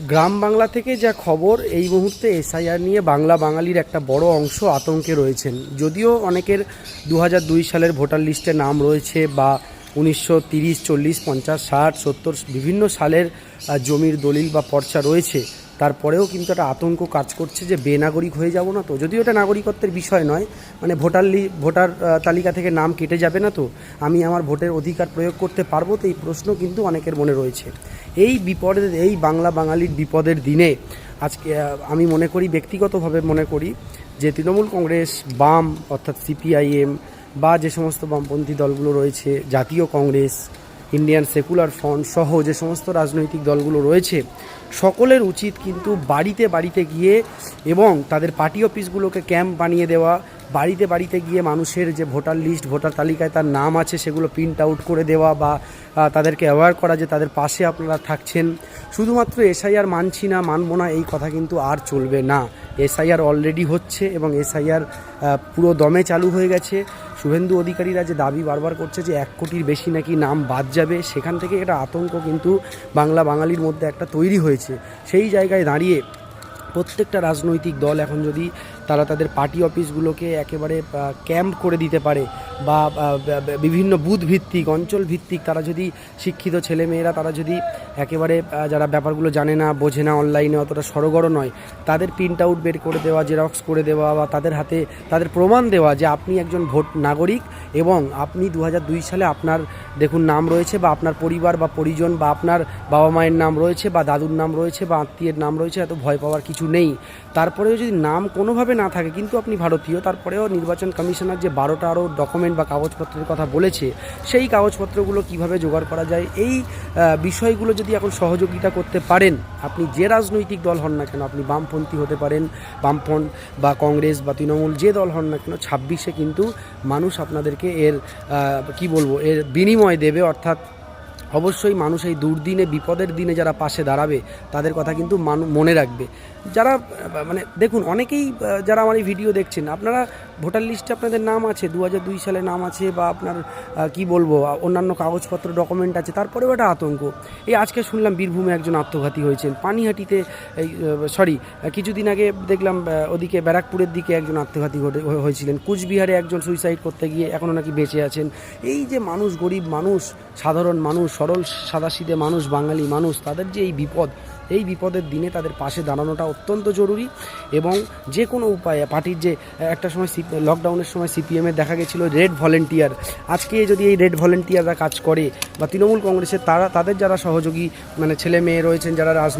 গ্রাম বাংলা থেকে যা খবর, এই মুহূর্তে এসআইআর নিয়ে বাংলা বাঙালির একটা বড় অংশ আতঙ্কে রয়েছেন। যদিও অনেকের দু সালের ভোটার লিস্টে নাম রয়েছে বা উনিশশো তিরিশ, চল্লিশ, পঞ্চাশ, ষাট, সত্তর, বিভিন্ন সালের জমির দলিল বা পর্চা রয়েছে। তারপরেও কিন্তু একটা আতঙ্ক কাজ করছে যে বেনাগরিক হয়ে যাব না তো। যদিও এটা নাগরিকত্বের বিষয় নয় মানে ভোটার লি, ভোটার তালিকা থেকে নাম কেটে যাবে না তো। আমি আমার ভোটের অধিকার প্রয়োগ করতে পারব তো এই প্রশ্ন কিন্তু অনেকের মনে রয়েছে। এই বিপদের, এই বাংলা বাঙালির বিপদের দিনে আজকে আমি মনে করি, ব্যক্তিগতভাবে মনে করি যে তৃণমূল কংগ্রেস, বাম, অর্থাৎ সিপিআইএম বা যে সমস্ত বামপন্থী দলগুলো রয়েছে, জাতীয় কংগ্রেস, ইন্ডিয়ান সেকুলার ফ্রন্ট সহ যে সমস্ত রাজনৈতিক দলগুলো রয়েছে সকলের উচিত কিন্তু বাড়িতে বাড়িতে গিয়ে এবং তাদের পার্টি অফিসগুলোকে ক্যাম্প বানিয়ে দেওয়া, বাড়িতে বাড়িতে গিয়ে মানুষের যে ভোটার লিস্ট, ভোটার তালিকায় তার নাম আছে সেগুলো প্রিন্ট আউট করে দেওয়া বা তাদেরকে অ্যাওয়ার করা যে তাদের পাশে আপনারা থাকছেন। শুধুমাত্র এসআইআর মানছি না, মানব না, এই কথা কিন্তু আর চলবে না। এসআইআর অলরেডি হচ্ছে এবং এসআইআর পুরো দমে চালু হয়ে গেছে। শুভেন্দু অধিকারীরা যে দাবি বারবার করছে যে এক কোটির বেশি নাকি নাম বাদ যাবে, সেখান থেকে এটা আতঙ্ক কিন্তু বাংলা বাঙালির মধ্যে একটা তৈরি হয়েছে। সেই জায়গায় দাঁড়িয়ে প্রত্যেকটা রাজনৈতিক দল এখন যদি তারা তাদের পার্টি অফিসগুলোকে একেবারে ক্যাম্প করে দিতে পারে বা বিভিন্ন বুথ ভিত্তিক অঞ্চল ভিত্তিক তারা যদি শিক্ষিত ছেলেমেয়েরা তারা যদি একেবারে যারা ব্যাপারগুলো জানে না, বোঝে না অনলাইনে অতটা সড়গড় নয়, তাদের প্রিন্ট আউট বের করে দেওয়া জেরক্স করে দেওয়া বা তাদের হাতে তাদের প্রমাণ দেওয়া যে আপনি একজন ভোট নাগরিক এবং আপনি দু সালে আপনার, দেখুন নাম রয়েছে বা আপনার পরিবার বা পরিজন বা আপনার বাবা মায়ের নাম রয়েছে বা দাদুর নাম রয়েছে বা আত্মীয়ের নাম রয়েছে, এত ভয় পাওয়ার কিছু নেই। তারপরেও যদি নাম কোনোভাবে না থাকে, কিন্তু আপনি ভারতীয়, তারপরেও নির্বাচন কমিশনার যে বারোটা আরও ডকুমেন্ট বা কাগজপত্রের কথা বলেছে, সেই কাগজপত্রগুলো কীভাবে জোগাড় করা যায়, এই বিষয়গুলো যদি এখন সহযোগিতা করতে পারেন, আপনি যে রাজনৈতিক দল হন না কেন, আপনি বামপন্থী হতে পারেন বামফ্রন্ট বা কংগ্রেস বা তৃণমূল যে দল হন না কেন, ছাব্বিশে কিন্তু মানুষ আপনাদেরকে এর কি বলব, এর বিনিময় দেবে, অর্থাৎ অবশ্যই মানুষ এই দুর্দিনে, বিপদের দিনে যারা পাশে দাঁড়াবে, তাদের কথা কিন্তু মানু রাখবে। যারা মানে দেখুন, অনেকেই যারা আমার এই ভিডিও দেখছেন, আপনারা ভোটার লিস্টে আপনাদের নাম আছে দু দুই সালে নাম আছে বা আপনার কি বলব অন্যান্য কাগজপত্র ডকুমেন্ট আছে, তারপরেও একটা আতঙ্ক। এই আজকে শুনলাম বীরভূমে একজন আত্মঘাতী হয়েছেন। পানিহাটিতে এই সরি কিছুদিন আগে দেখলাম ওদিকে ব্যারাকপুরের দিকে একজন আত্মঘাতী ঘটে- হয়ে- হয়েছিলেন। কুচবিহারে একজন সুইসাইড করতে গিয়ে এখনও নাকি বেঁচে আছেন। এই যে মানুষ, গরিব মানুষ, সাধারণ মানুষ, সরল, সাদাসিধে মানুষ, বাঙালি মানুষ, তাদের যে এই বিপদ এই বিপদের দিনে তাদের পাশে দাঁড়ানোটা অত্যন্ত জরুরি এবং যে কোনো উপায়ে পার্টির যে একটা সময় লকডাউনের সময় সিপিএমে দেখা গেছিল রেড ভলেন্টিয়ার আজকে যদি এই রেড ভলেন্টিয়াররা কাজ করে বা তৃণমূল কংগ্রেসের তারা, তাদের যারা সহযোগী মানে ছেলে মেয়ে রয়েছেন, যারা রাজনীতি